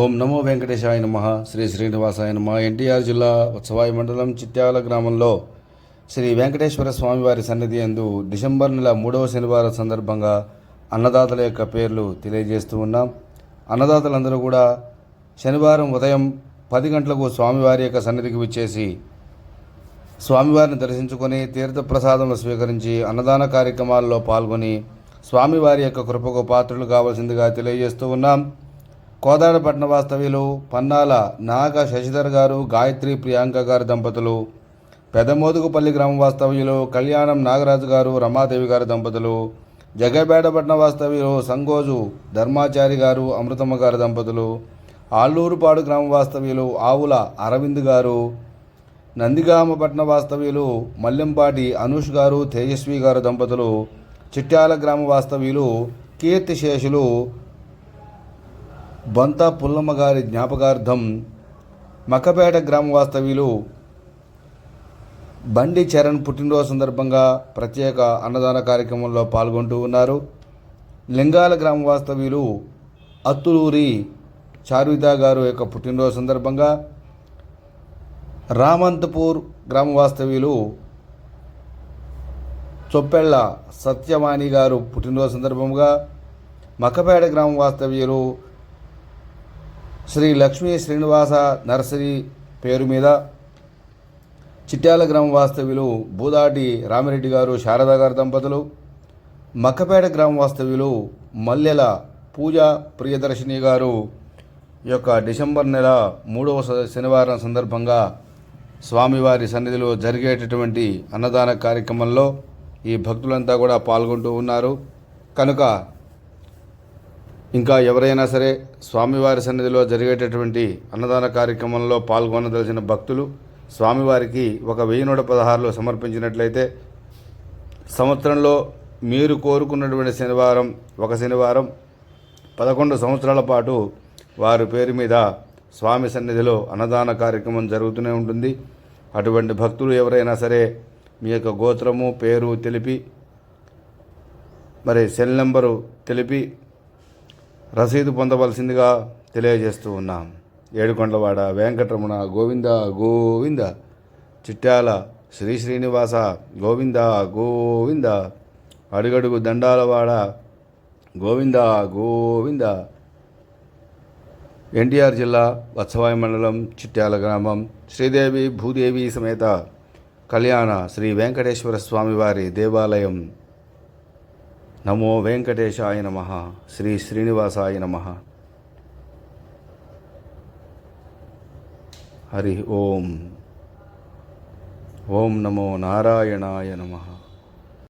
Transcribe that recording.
ఓం నమో వెంకటేశాయ నమ. శ్రీ శ్రీనివాసాయ నమ. ఎన్టీఆర్ జిల్లా ఉత్సవాయి మండలం చిత్యాల గ్రామంలో శ్రీ వెంకటేశ్వర స్వామివారి సన్నిధి అందు డిసెంబర్ నెల మూడవ శనివారం సందర్భంగా అన్నదాతల యొక్క పేర్లు తెలియజేస్తూ ఉన్నాం. అన్నదాతలందరూ కూడా శనివారం ఉదయం పది గంటలకు స్వామివారి యొక్క సన్నిధికి విచ్చేసి స్వామివారిని దర్శించుకొని తీర్థప్రసాదములు స్వీకరించి అన్నదాన కార్యక్రమాల్లో పాల్గొని స్వామివారి యొక్క కృపకు పాత్రలు కావాల్సిందిగా తెలియజేస్తూ ఉన్నాం. కోదాడ పట్టణ వాస్తవ్యులు పన్నాల నాగ శశిధర్ గారు గాయత్రి ప్రియాంక గారి దంపతులు పెదమోదుగుపల్లి గ్రామ వాస్తవ్యులు కళ్యాణం నాగరాజు గారు రమాదేవి గారి దంపతులు జగబేడపట్న వాస్తవ్యులు సంగోజు ధర్మాచారి గారు అమృతమ్మ గారి దంపతులు ఆళ్ళూరుపాడు గ్రామ వాస్తవ్యులు ఆవుల అరవింద్ గారు నందిగామ పట్టణ వాస్తవ్యులు మల్లెంపాటి అనూష్ గారు తేజస్వి గారు దంపతులు చిట్యాల గ్రామ వాస్తవ్యులు కీర్తిశేషులు బొంత పుల్లమ్మ గారి జ్ఞాపకార్థం మక్కపేట గ్రామ వాస్తవ్యులు బండి చరణ్ పుట్టినరోజు సందర్భంగా ప్రత్యేక అన్నదాన కార్యక్రమంలో పాల్గొంటూ ఉన్నారు. లింగాల గ్రామ వాస్తవ్యులు అత్తులూరి చారువిత గారు యొక్క పుట్టినరోజు సందర్భంగా రామంతపూర్ గ్రామ వాస్తవ్యులు చొప్పెళ్ళ సత్యవాణి గారు పుట్టినరోజు సందర్భంగా మక్కపేట గ్రామ వాస్తవ్యులు శ్రీ లక్ష్మీ శ్రీనివాస నర్సరీ పేరు మీద చిట్యాల గ్రామ వాస్తవ్యులు బూదాటి రామిరెడ్డి గారు శారదా గారి దంపతులు మక్కపేట గ్రామ వాస్తవ్యులు మల్లెల పూజ ప్రియదర్శిని గారు యొక్క డిసెంబర్ నెల మూడవ స- శనివారం సందర్భంగా స్వామివారి సన్నిధిలో జరిగేటటువంటి అన్నదాన కార్యక్రమంలో ఈ భక్తులంతా కూడా పాల్గొంటూ ఉన్నారు. కనుక ఇంకా ఎవరైనా సరే స్వామివారి సన్నిధిలో జరిగేటటువంటి అన్నదాన కార్యక్రమంలో పాల్గొనదలిచిన భక్తులు స్వామివారికి ఒక వెయ్యి నూట పదహారులో సమర్పించినట్లయితే సంవత్సరంలో మీరు కోరుకున్నటువంటి శనివారం ఒక శనివారం పదకొండు సంవత్సరాల పాటు వారి పేరు మీద స్వామి సన్నిధిలో అన్నదాన కార్యక్రమం జరుగుతూనే ఉంటుంది. అటువంటి భక్తులు ఎవరైనా సరే మీ యొక్క గోత్రము పేరు తెలిపి మరి సెల్ నెంబరు తెలిపి రసీదు పొందవలసిందిగా తెలియజేస్తూ ఉన్నాం. ఏడుకొండలవాడ వెంకటరమణ గోవింద గోవింద. చిట్యాల శ్రీ శ్రీనివాస గోవింద గోవింద. అడుగడుగు దండాలవాడ గోవింద గోవింద. ఎన్టీఆర్ జిల్లా వత్సవాయి మండలం చిట్యాల గ్రామం శ్రీదేవి భూదేవి సమేత కళ్యాణ శ్రీ వెంకటేశ్వర స్వామివారి దేవాలయం. నమో వెంకటేశాయ నమ శ్రీ శ్రీనివాసాయ నమ హరి ఓం ఓం నమో నారాయణాయ నమః